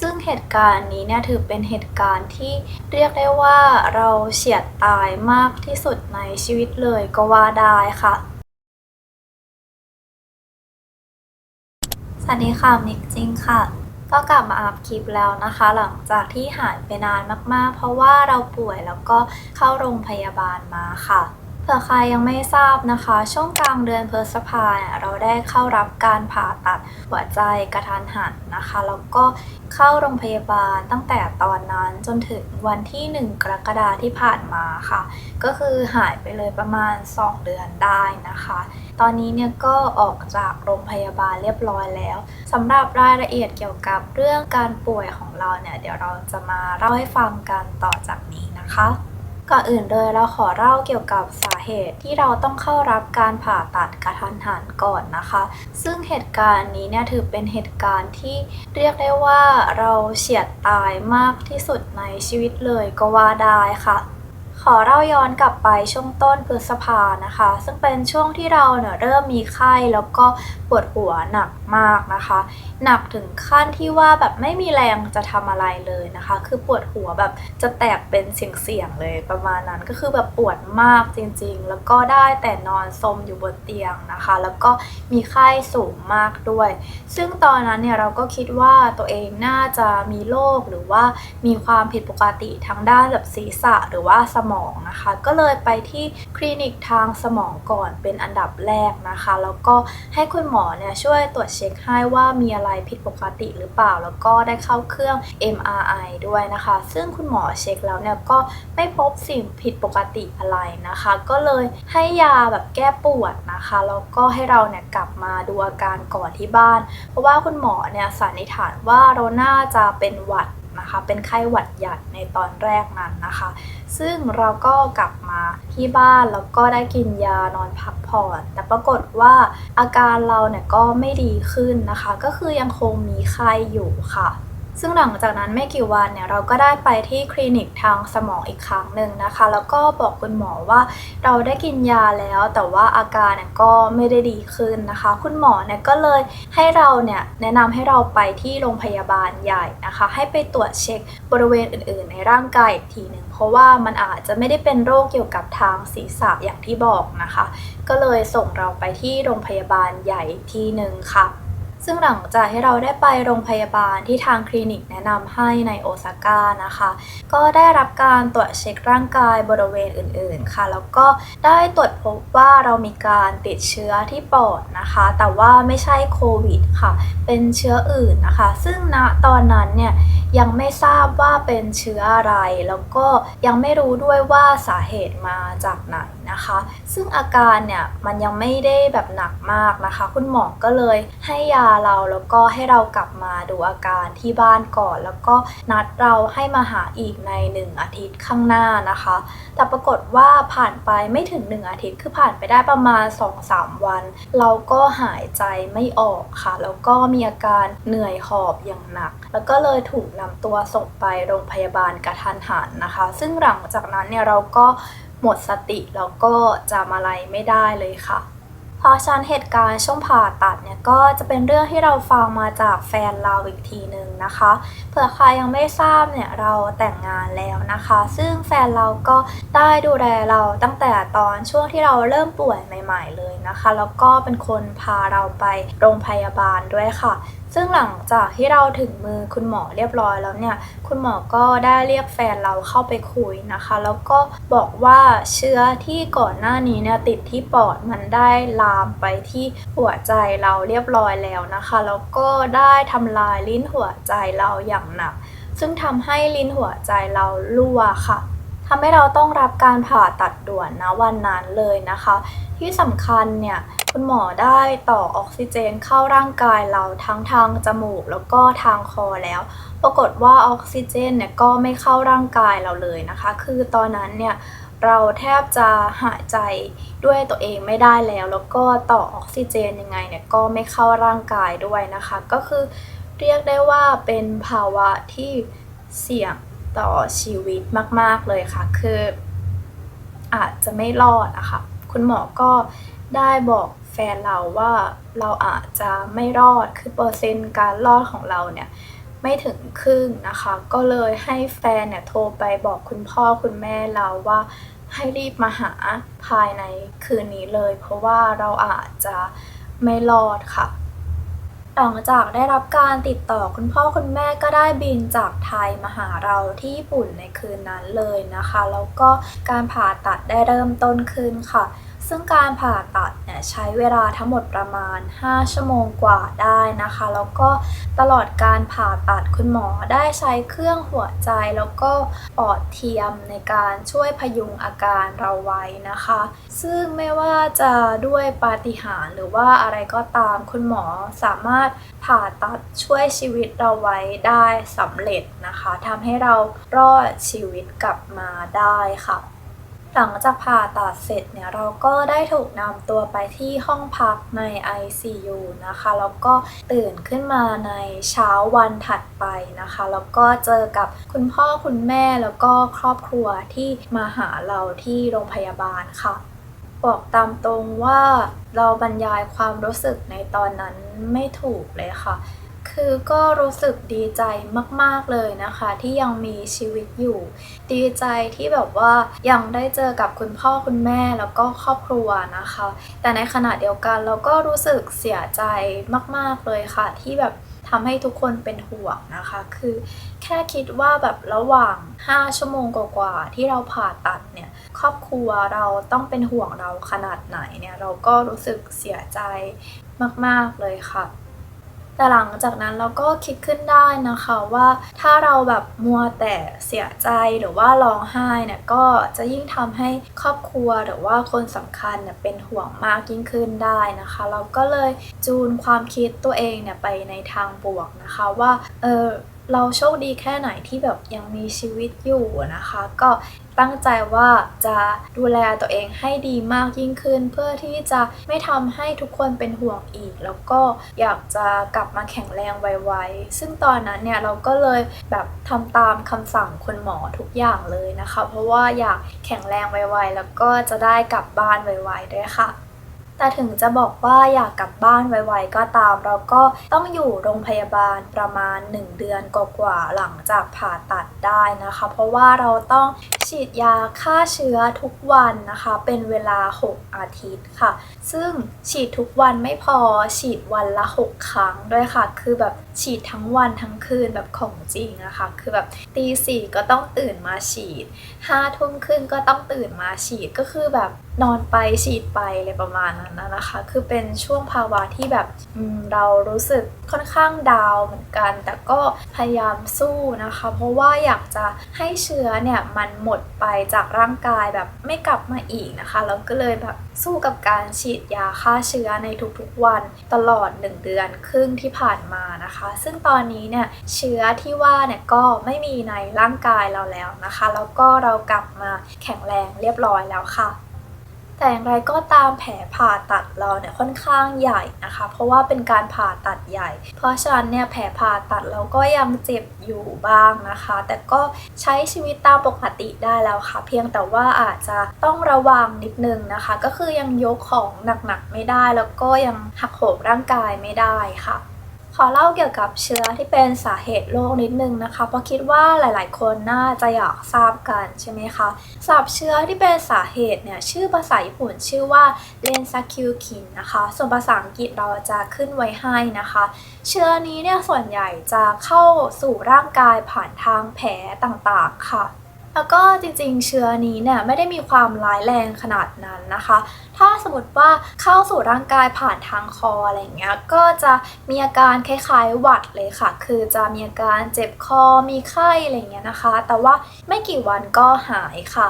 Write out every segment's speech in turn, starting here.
ซึ่งเหตุการณ์นี้เนี่ยถือเป็นเหตุการณ์ที่เรียกได้ว่าเราเฉียดตายมากที่สุดในชีวิตเลยก็ว่าได้ค่ะ สวัสดีค่ะ มิกจริงค่ะ ก็กลับมาอัพคลิปแล้วนะคะ หลังจากที่หายไปนานมากๆ เพราะว่าเราป่วยแล้วก็เข้าโรงพยาบาลมาค่ะ เผื่อใครยังไม่ทราบนะคะ ช่วงกลางเดือนพฤษภาเนี่ยเราได้เข้ารับการผ่าตัดหัวใจกระทันหันนะคะ แล้วก็เข้าโรงพยาบาลตั้งแต่ตอนนั้นจนถึงวันที่ 1 กรกฎาที่ผ่านมาค่ะ ก็คือหายไปเลยประมาณ 2 เดือนได้นะคะ ตอนนี้เนี่ยก็ออกจากโรงพยาบาลเรียบร้อยแล้วสำหรับรายละเอียดเกี่ยวกับเรื่องการป่วยของเราเนี่ยเดี๋ยวเราจะมาเล่าให้ฟังกันต่อจากนี้นะคะ ก่อนอื่นเลยเราขอเล่าเกี่ยวกับสาเหตุที่เราต้องเข้ารับการผ่าตัดกระทันหันก่อนนะคะ ซึ่งเหตุการณ์นี้เนี่ยถือเป็นเหตุการณ์ที่เรียกได้ว่าเราเฉียดตายมากที่สุดในชีวิตเลยก็ว่าได้ค่ะ ขอเล่าย้อนกลับไปช่วงต้นพฤษภานะคะ ซึ่งเป็นช่วงที่เราเนี่ยเริ่มมีไข้แล้วก็ปวดหัวหนักมากนะคะ หนักถึงขั้นที่ว่าแบบไม่มีแรงจะทำอะไรเลยนะคะ คือปวดหัวแบบจะแตกเป็นเสียงๆเลยประมาณนั้นก็คือแบบปวดมากจริงๆ แล้วก็ได้แต่นอนซมอยู่บนเตียงนะคะ แล้วก็มีไข้สูงมากด้วย ซึ่งตอนนั้นเนี่ยเราก็คิดว่าตัวเองน่าจะมีโรคหรือว่ามีความผิดปกติทางด้านแบบศีรษะหรือว่าสมองนะคะ ก็เลยไปที่คลินิกทางสมองก่อนเป็นอันดับแรกนะคะ แล้วก็ให้คุณหมอเนี่ยช่วยตรวจเช็คให้ว่ามีอะไรผิดปกติหรือเปล่า แล้วก็ได้เข้าเครื่อง MRI ด้วยนะคะ ซึ่งคุณหมอเช็คแล้วเนี่ยก็ไม่พบสิ่งผิดปกติอะไรนะคะ ก็เลยให้ยาแบบแก้ปวดนะคะแล้วก็ให้เราเนี่ยกลับมาดูอาการก่อนที่บ้าน เพราะว่าคุณหมอเนี่ยสันนิษฐานว่าเราน่าจะเป็นหวัด นะคะ เป็นไข้หวัดใหญ่ในตอนแรกนั้นนะคะ ซึ่งเราก็กลับมาที่บ้านแล้วก็ได้กินยานอนพักผ่อน แต่ปรากฏว่าอาการเราเนี่ยก็ไม่ดีขึ้นนะคะ ก็คือยังคงมีไข้อยู่ค่ะ ซึ่งหลังจากนั้นไม่กี่วันเนี่ยเราก็ได้ไปที่คลินิกทางสมองอีกครั้งหนึ่งนะคะ แล้วก็บอกคุณหมอว่าเราได้กินยาแล้ว แต่ว่าอาการเนี่ยก็ไม่ได้ดีขึ้นนะคะ คุณหมอเนี่ยก็เลยให้เราเนี่ยแนะนำให้เราไปที่โรงพยาบาลใหญ่นะคะ ให้ไปตรวจเช็คบริเวณอื่น ๆ ในร่างกายอีกทีหนึ่งเพราะว่ามันอาจจะไม่ได้เป็นโรคเกี่ยวกับทางศีรษะอย่างที่บอกนะคะ ก็เลยส่งเราไปที่โรงพยาบาลใหญ่อีกทีหนึ่งค่ะ ซึ่งหลังจากที่เราได้ไปโรงพยาบาลที่ทางคลินิกแนะนำให้ในโอซาก้านะคะ ก็ได้รับการตรวจเช็คร่างกายบริเวณอื่นๆค่ะ แล้วก็ได้ตรวจพบว่าเรามีการติดเชื้อที่ปอดนะคะ แต่ว่าไม่ใช่โควิดค่ะ เป็นเชื้ออื่นนะคะ ซึ่งณตอนนั้นเนี่ยยังไม่ทราบว่าเป็นเชื้ออะไร แล้วก็ยังไม่รู้ด้วยว่าสาเหตุมาจากไหน นะคะ ซึ่งอาการเนี่ยมันยังไม่ได้แบบหนักมากนะคะ คุณหมอก็เลยให้ยาเราแล้วก็ให้เรากลับมาดูอาการที่บ้านก่อน แล้วก็นัดเราให้มาหาอีกใน 1 อาทิตย์ข้างหน้านะคะ แต่ปรากฏว่าผ่านไปไม่ถึง 1 อาทิตย์คือผ่านไปได้ประมาณ 2-3 วัน เราก็หายใจไม่ออกค่ะ แล้วก็มีอาการเหนื่อยหอบอย่างหนัก แล้วก็เลยถูกนำตัวส่งไปโรงพยาบาลกระทันหันนะคะ ซึ่งหลังจากนั้นเนี่ยเราก็ หมดสติแล้วก็จำอะไรไม่ได้เลยค่ะ เพราะฉะนั้นเหตุการณ์ช่วงผ่าตัดเนี่ยก็จะเป็นเรื่องที่เราฟังมาจากแฟนเราอีกทีหนึ่งนะคะเผื่อใครยังไม่ทราบเนี่ยเราแต่งงานแล้วนะคะ ซึ่งแฟนเราก็ได้ดูแลเราตั้งแต่ตอนช่วงที่เราเริ่มป่วยใหม่ ๆ เลยนะคะ แล้วก็เป็นคนพาเราไปโรงพยาบาลด้วยค่ะซึ่งหลังจากที่เราถึงมือคุณหมอเรียบร้อยแล้วเนี่ย คุณหมอก็ได้เรียกแฟนเราเข้าไปคุยนะคะ แล้วก็บอกว่าเชื้อที่ก่อนหน้านี้เนี่ยติดที่ปอดมันได้ลามไปที่หัวใจเราเรียบร้อยแล้วนะคะ แล้วก็ได้ทำลายลิ้นหัวใจเราอย่างหนัก ซึ่งทำให้ลิ้นหัวใจเรารั่วค่ะทำให้เราต้องรับการผ่าตัดด่วนนะวันนั้นเลยนะคะ ที่สำคัญเนี่ยคุณหมอได้ต่อออกซิเจนเข้าร่างกายเราทั้งทางจมูกแล้วก็ทางคอแล้ว ปรากฏว่าออกซิเจนเนี่ยก็ไม่เข้าร่างกายเราเลยนะคะ คือตอนนั้นเนี่ยเราแทบจะหายใจด้วยตัวเองไม่ได้แล้ว แล้วก็ต่อออกซิเจนยังไงเนี่ยก็ไม่เข้าร่างกายด้วยนะคะ ก็คือเรียกได้ว่าเป็นภาวะที่เสี่ยงต่อชีวิตมาก ๆ เลยค่ะ คืออาจจะไม่รอดอะค่ะ คุณหมอก็ได้บอกแฟนเราว่าเราอาจจะไม่รอดคือเปอร์เซ็นต์การรอดของเราเนี่ยไม่ถึงครึ่งนะคะ ก็เลยให้แฟนเนี่ยโทรไปบอกคุณพ่อคุณแม่เราว่าให้รีบมาหาภายในคืนนี้เลย เพราะว่าเราอาจจะไม่รอดค่ะหลังจากได้รับการติดต่อคุณพ่อคุณแม่ก็ได้บินจากไทยมาหาเราที่ญี่ปุ่นในคืนนั้นเลยนะคะ แล้วก็การผ่าตัดได้เริ่มต้นขึ้นค่ะ ซึ่งการผ่าตัดเนี่ยใช้เวลาทั้งหมดประมาณ 5 ชั่วโมงกว่าได้นะคะ แล้วก็ตลอดการผ่าตัดคุณหมอได้ใช้เครื่องหัวใจแล้วก็ปอดเทียมในการช่วยพยุงอาการเราไว้นะคะ ซึ่งไม่ว่าจะด้วยปาฏิหาริย์หรือว่าอะไรก็ตามคุณหมอสามารถผ่าตัดช่วยชีวิตเราไว้ได้สำเร็จนะคะทำให้เรารอดชีวิตกลับมาได้ค่ะ หลังจากผ่าตัดเสร็จเนี่ยเราก็ได้ถูกนำตัวไปที่ห้องพักใน ICU นะคะแล้วก็ตื่นขึ้นมาในเช้าวันถัดไปนะคะแล้วก็เจอกับคุณพ่อคุณแม่แล้วก็ครอบครัวที่มาหาเราที่โรงพยาบาลค่ะ บอกตามตรงว่าเราบรรยายความรู้สึกในตอนนั้นไม่ถูกเลยค่ะ คือก็รู้สึกดีใจมาก ๆ เลยนะคะ ที่ยังมีชีวิตอยู่ ดีใจที่แบบว่ายังได้เจอกับคุณพ่อคุณแม่แล้วก็ครอบครัวนะคะ แต่ในขณะเดียวกันเราก็รู้สึกเสียใจมาก ๆ เลยค่ะ ที่แบบทำให้ทุกคนเป็นห่วงนะคะ คือแค่คิดว่าแบบระหว่าง 5 ชั่วโมงกว่าๆที่เราผ่าตัดเนี่ย ครอบครัวเราต้องเป็นห่วงเราขนาดไหนเนี่ย เราก็รู้สึกเสียใจมาก ๆ เลยค่ะ แต่หลังจากนั้นเราก็คิดขึ้นได้นะคะว่าถ้าเราแบบมัวแต่เสียใจหรือว่าร้องไห้เนี่ยก็จะยิ่งทำให้ครอบครัวหรือว่าคนสำคัญเนี่ยเป็นห่วงมากยิ่งขึ้นได้นะคะ เราก็เลยจูนความคิดตัวเองเนี่ยไปในทางบวกนะคะว่าเออ เราโชคดีแค่ไหนที่แบบยังมีชีวิตอยู่นะคะ ก็ตั้งใจว่าจะดูแลตัวเองให้ดีมากยิ่งขึ้น เพื่อที่จะไม่ทำให้ทุกคนเป็นห่วงอีก แล้วก็อยากจะกลับมาแข็งแรงไวๆ ซึ่งตอนนั้นเนี่ยเราก็เลยแบบทำตามคำสั่งคุณหมอทุกอย่างเลยนะคะ เพราะว่าอยากแข็งแรงไวๆ แล้วก็จะได้กลับบ้านไวๆด้วยค่ะ แต่ถึงจะบอกว่าอยากกลับบ้านไวๆก็ตาม เราก็ต้องอยู่โรงพยาบาลประมาณ 1 เดือนกว่าๆหลังจากผ่าตัดได้นะคะ เพราะว่าเราต้องฉีดยาฆ่าเชื้อทุกวันนะคะ เป็นเวลา 6 อาทิตย์ค่ะ ซึ่งฉีดทุกวันไม่พอฉีดวันละ 6 ครั้งด้วยค่ะ คือแบบฉีดทั้งวันทั้งคืนแบบของจริงอะคะ่ะคือแบบตีสี่ก็ต้องตื่นมาฉีดห้าทุ่มครึ่งก็ต้องตื่นมาฉีดก็คือแบบ นอนไปฉีดไปอะไรประมาณนั้นนะคะ คือเป็นช่วงภาวะที่แบบเรารู้สึกค่อนข้างดาวเหมือนกัน แต่ก็พยายามสู้นะคะ เพราะว่าอยากจะให้เชื้อเนี่ยมันหมดไปจากร่างกายแบบไม่กลับมาอีกนะคะแล้วก็เลยแบบสู้กับการฉีดยาฆ่าเชื้อในทุกๆวันตลอด 1 เดือนครึ่งที่ผ่านมานะคะ ซึ่งตอนนี้เนี่ยเชื้อที่ว่าเนี่ยก็ไม่มีในร่างกายเราแล้วนะคะ แล้วก็เรากลับมาแข็งแรงเรียบร้อยแล้วค่ะ แต่อย่างไรก็ตามแผลผ่าตัดเราเนี่ยค่อนข้างใหญ่นะคะ เพราะว่าเป็นการผ่าตัดใหญ่ เพราะฉะนั้นเนี่ยแผลผ่าตัดเราก็ยังเจ็บอยู่บ้างนะคะ แต่ก็ใช้ชีวิตตามปกติได้แล้วค่ะ เพียงแต่ว่าอาจจะต้องระวังนิดนึงนะคะ ก็คือยังยกของหนักๆไม่ได้ แล้วก็ยังหักโหมร่างกายไม่ได้ค่ะ ขอเล่าเกี่ยวกับเชื้อที่เป็นสาเหตุโรคนิดนึงนะคะ เพราะคิดว่าหลายๆ คนน่าจะอยากทราบกันใช่ไหมคะสับเชื้อที่เป็นสาเหตุเนี่ยชื่อภาษาญี่ปุ่นชื่อว่าเลนซาคิวคินนะคะ ส่วนภาษาอังกฤษเราจะขึ้นไว้ให้นะคะ เชื้อนี้เนี่ยส่วนใหญ่จะเข้าสู่ร่างกายผ่านทางแผลต่างๆค่ะ แล้วก็จริงๆ เชื้อนี้เนี่ยไม่ได้มีความร้ายแรงขนาดนั้นนะคะ ถ้าสมมติว่าเข้าสู่ร่างกายผ่านทางคออะไรอย่างเงี้ย ก็จะมีอาการคล้ายๆ หวัดเลยค่ะ คือจะมีอาการเจ็บคอ มีไข้อะไรอย่างเงี้ยนะคะ แต่ว่าไม่กี่วันก็หายค่ะ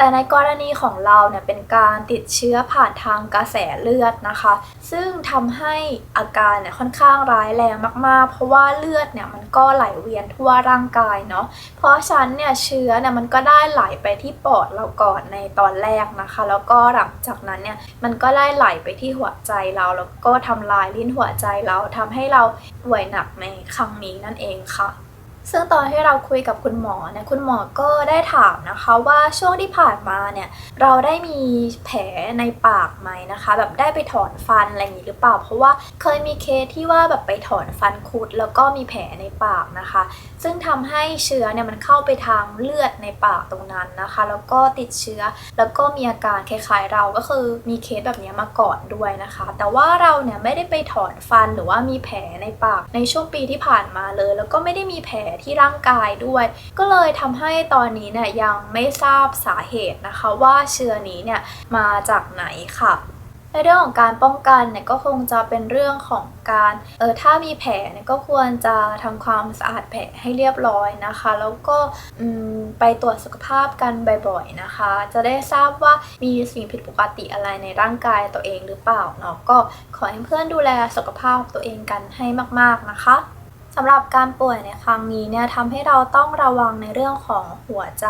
แต่ในกรณีของเราเนี่ยเป็นการติดเชื้อผ่านทางกระแสเลือดนะคะ ซึ่งทำให้อาการเนี่ยค่อนข้างร้ายแรงมากๆ เพราะว่าเลือดเนี่ยมันก็ไหลเวียนทั่วร่างกายเนาะ เพราะฉะนั้นเนี่ยเชื้อเนี่ยมันก็ได้ไหลไปที่ปอดเราก่อนในตอนแรกนะคะ แล้วก็หลังจากนั้นเนี่ยมันก็ได้ไหลไปที่หัวใจเราแล้วก็ทำลายลิ้นหัวใจเราทำให้เราป่วยหนักในครั้งนี้นั่นเองค่ะ ซึ่งตอนที่เราคุยกับคุณหมอเนี่ยคุณหมอก็ได้ถามนะคะว่าช่วงที่ผ่านมาเนี่ยเราได้มีแผลในปากไหมนะคะ แบบได้ไปถอนฟันอะไรอย่างนี้หรือเปล่า เพราะว่าเคยมีเคสที่ว่าแบบไปถอนฟันคุด แล้วก็มีแผลในปากนะคะ ซึ่งทำให้เชื้อเนี่ยมันเข้าไปทางเลือดในปากตรงนั้นนะคะ แล้วก็ติดเชื้อ แล้วก็มีอาการคล้ายๆเราก็คือมีเคสแบบนี้มาก่อนด้วยนะคะ แต่ว่าเราเนี่ยไม่ได้ไปถอนฟันหรือว่ามีแผลในปากในช่วงปีที่ผ่านมาเลย แล้วก็ไม่ได้มีแผลที่ร่างกายด้วย ก็เลยทำให้ตอนนี้เนี่ยยังไม่ทราบสาเหตุนะคะว่าเชื้อนี้เนี่ยมาจากไหนค่ะในเรื่องของการป้องกันเนี่ยก็คงจะเป็นเรื่องของการเออถ้ามีแผลเนี่ยก็ควรจะทำความสะอาดแผลให้เรียบร้อยนะคะ แล้วก็ไปตรวจสุขภาพกันบ่อยๆนะคะ จะได้ทราบว่ามีสิ่งผิดปกติอะไรในร่างกายตัวเองหรือเปล่าเนาะก็ขอให้เพื่อนดูแลสุขภาพตัวเองกันให้มากๆนะคะ สำหรับการป่วยในครั้งนี้เนี่ยทำให้เราต้องระวังในเรื่องของหัวใจ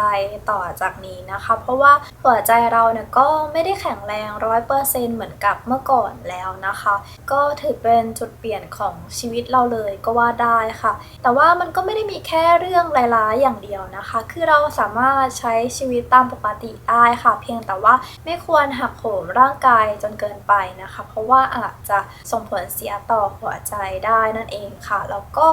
ต่อจากนี้นะคะ เพราะว่าหัวใจเราเนี่ยก็ไม่ได้แข็งแรงร้อยเปอร์เซ็นเหมือนกับเมื่อก่อนแล้วนะคะ ก็ถือเป็นจุดเปลี่ยนของชีวิตเราเลยก็ว่าได้ค่ะ แต่ว่ามันก็ไม่ได้มีแค่เรื่องร้ายๆอย่างเดียวนะคะ คือเราสามารถใช้ชีวิตตามปกติได้ค่ะ เพียงแต่ว่าไม่ควรหักโหมร่างกายจนเกินไปนะคะ เพราะว่าอาจจะส่งผลเสียต่อหัวใจได้นั่นเองค่ะแล้วก็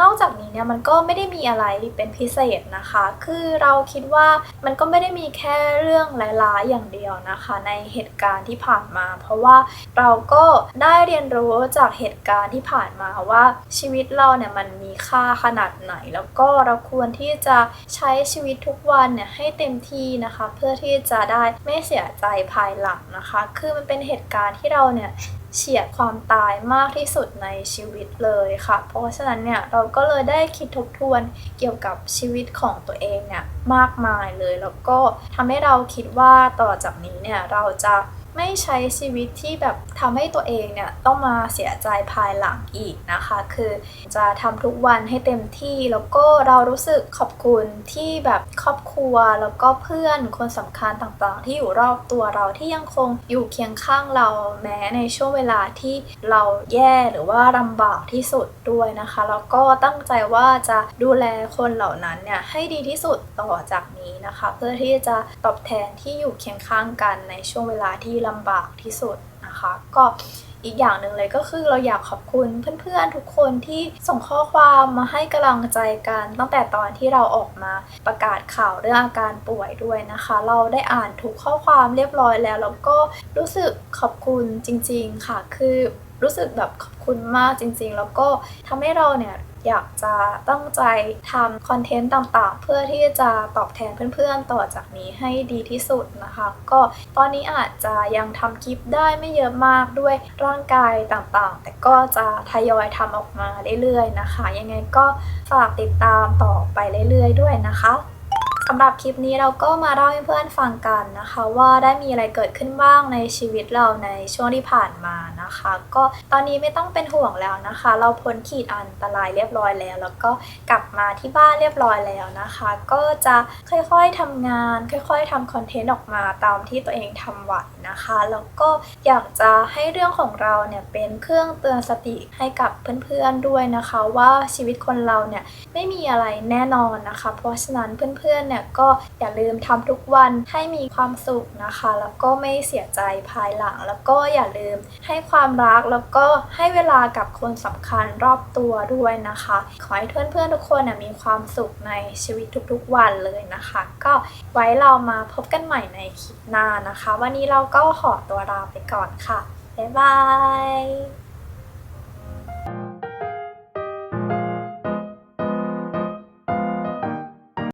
นอกจากนี้เนี่ยมันก็ไม่ได้มีอะไรเป็นพิเศษนะคะ คือเราคิดว่ามันก็ไม่ได้มีแค่เรื่องร้ายๆอย่างเดียวนะคะ ในเหตุการณ์ที่ผ่านมา เพราะว่าเราก็ได้เรียนรู้จากเหตุการณ์ที่ผ่านมาว่าชีวิตเราเนี่ยมันมีค่าขนาดไหน แล้วก็เราควรที่จะใช้ชีวิตทุกวันเนี่ยให้เต็มที่นะคะ เพื่อที่จะได้ไม่เสียใจภายหลังนะคะ คือมันเป็นเหตุการณ์ที่เราเนี่ย เฉียดความตายมากที่สุดในชีวิตเลยค่ะ เพราะฉะนั้นเนี่ยเราก็เลยได้คิดทบทวนเกี่ยวกับชีวิตของตัวเองเนี่ยมากมายเลย แล้วก็ทำให้เราคิดว่าต่อจากนี้เนี่ยเราจะ ไม่ใช้ชีวิตที่แบบทำให้ตัวเองเนี่ยต้องมาเสียใจภายหลังอีกนะคะ คือจะทำทุกวันให้เต็มที่แล้วก็เรารู้สึกขอบคุณที่แบบครอบครัวแล้วก็เพื่อนคนสำคัญต่างๆ ที่อยู่รอบตัวเราที่ยังคงอยู่เคียงข้างเราแม้ในช่วงเวลาที่เราแย่หรือว่าลำบากที่สุดด้วยนะคะแล้วก็ตั้งใจว่าจะดูแลคนเหล่านั้นเนี่ยให้ดีที่สุดต่อจากนี้นะคะ เพื่อที่จะตอบแทนที่อยู่เคียงข้างกันในช่วงเวลาที่ลำบากที่สุดนะคะ ก็อีกอย่างหนึ่งเลยก็คือเราอยากขอบคุณเพื่อนๆทุกคนที่ส่งข้อความมาให้กำลังใจกัน ตั้งแต่ตอนที่เราออกมาประกาศข่าวเรื่องอาการป่วยด้วยนะคะ เราได้อ่านทุกข้อความเรียบร้อยแล้วแล้วก็รู้สึกขอบคุณจริง ๆค่ะ คือรู้สึกแบบขอบคุณมากจริง ๆ แล้วก็ทำให้เราเนี่ย อยากจะตั้งใจทำคอนเทนต์ต่างๆ เพื่อที่จะตอบแทนเพื่อนๆ ต่อจากนี้ให้ดีที่สุดนะคะ ก็ตอนนี้อาจจะยังทำคลิปได้ไม่เยอะมากด้วยร่างกายต่างๆ แต่ก็จะทยอยทำออกมาเรื่อยๆนะคะ ยังไงก็ฝากติดตามต่อไปเรื่อยๆ ด้วยนะคะ สำหรับคลิปนี้เราก็มาเล่าให้เพื่อนฟังกันนะคะ ว่าได้มีอะไรเกิดขึ้นบ้างในชีวิตเราในช่วงที่ผ่านมานะคะ ก็ตอนนี้ไม่ต้องเป็นห่วงแล้วนะคะ เราพ้นขีดอันตรายเรียบร้อยแล้ว แล้วก็กลับมาที่บ้านเรียบร้อยแล้วนะคะ ก็จะค่อยๆทำงาน ค่อยๆทำคอนเทนต์ออกมาตามที่ตัวเองทำไหวนะคะแล้วก็อยากจะให้เรื่องของเราเนี่ยเป็นเครื่องเตือนสติให้กับเพื่อนๆด้วยนะคะ ว่าชีวิตคนเราเนี่ยไม่มีอะไรแน่นอนนะคะ เพราะฉะนั้นเพื่อนๆเนี่ยเนี่ยก็อย่าลืมทำทุกวันให้มีความสุขนะคะ แล้วก็ไม่เสียใจภายหลัง แล้วก็อย่าลืมให้ความรักแล้วก็ให้เวลากับคนสำคัญรอบตัวด้วยนะคะ ขอให้เพื่อนๆทุกคนนะมีความสุขในชีวิตทุกๆวันเลยนะคะ ก็ไว้เรามาพบกันใหม่ในคลิปหน้านะคะ วันนี้เราก็ขอตัวลาไปก่อนค่ะบ๊ายบาย